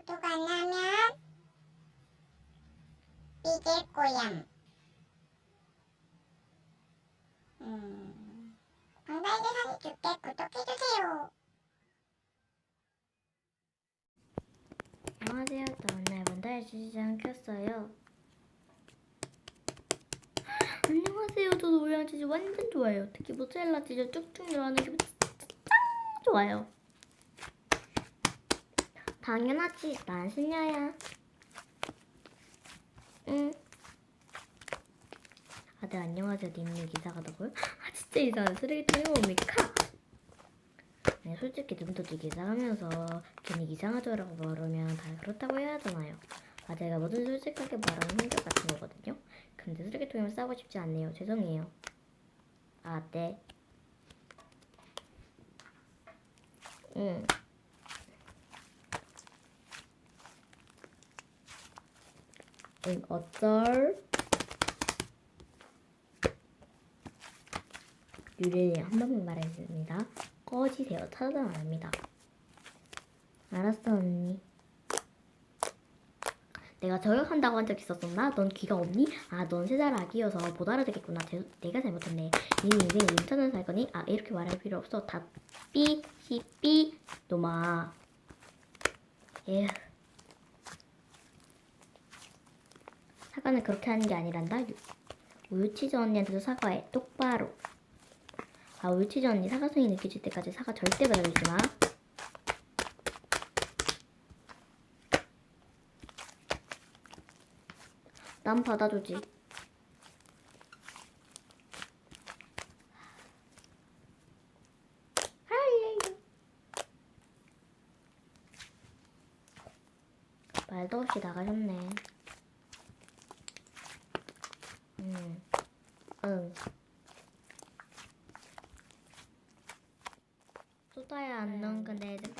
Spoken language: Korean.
구독 안 하면 삐질 거야. 음, 방방이게 사진 줄게. 구독해주세요. 안녕하세요. 저 오늘 먼저 시장 켰어요. 안녕하세요. 저 노래랑 치즈 완전 좋아해요. 특히 모짜렐라 치즈 쭉쭉 들어가는 게 짱 좋아요. 당연하지. 난 신녀야. 응. 아, 네, 안녕하세요. 님님 이사가다고요? 아, 진짜 이상한 쓰레기통이 뭡니까? 네, 솔직히 눈도 되게 이상하면서 괜히 이상하죠라고 말하면 다 그렇다고 해야 하잖아요. 아, 제가 뭐든 솔직하게 말하는 성격 같은 거거든요. 근데 쓰레기통이랑 싸우고 싶지 않네요. 죄송해요. 아, 네. 응. 응, 어쩔? 유리님 한 번만 말하겠습니다. 꺼지세요. 찾아도 안 합니다. 알았어, 언니. 내가 저격한다고 한 적 있었었나? 넌 귀가 없니? 아, 넌세살 아기여서 못 알아듣겠구나. 제- 내가 잘못했네. 니네 인생에 윤천은 살 거니? 아, 이렇게 말할 필요 없어. 다 삐, 시, 삐. 놈아. 에휴. 사과는 그렇게 하는 게 아니란다. 유- 우유치즈 언니한테도 사과해. 똑바로. 아, 울치즈 언니 사과송이 느껴질 때까지 사과 절대 받아주지 마. 난 받아주지. 말도 없이 나가셨네. 응. 응. 쏟아야 안 넣은 건데 이제